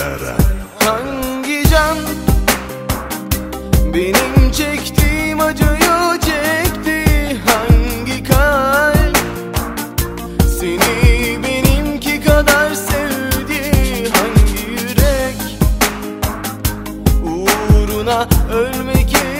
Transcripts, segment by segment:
Eren Hangi can? Benim çektiğim acıyı çekti. Hangi kalp? Seni benimki kadar sevdi. Hangi yürek? Uğruna ölmek istedi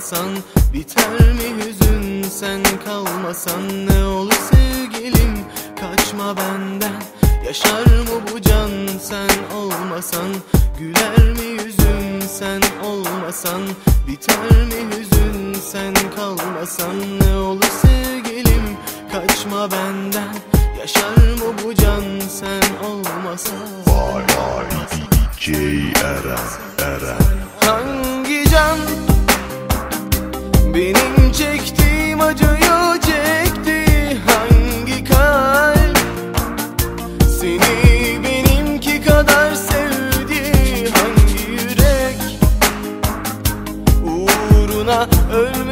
kalmasan Biter mi hüzün sen kalmasan Ne olur sevgilim kaçma benden Yaşar mı bu can sen olmasan Güler mi yüzüm sen olmasan Biter mi hüzün sen kalmasan Ne olur sevgilim kaçma benden Yaşar mı bu can sen olmasan Vay vay DJ Eren Eren Oh.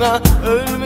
boşuna ölme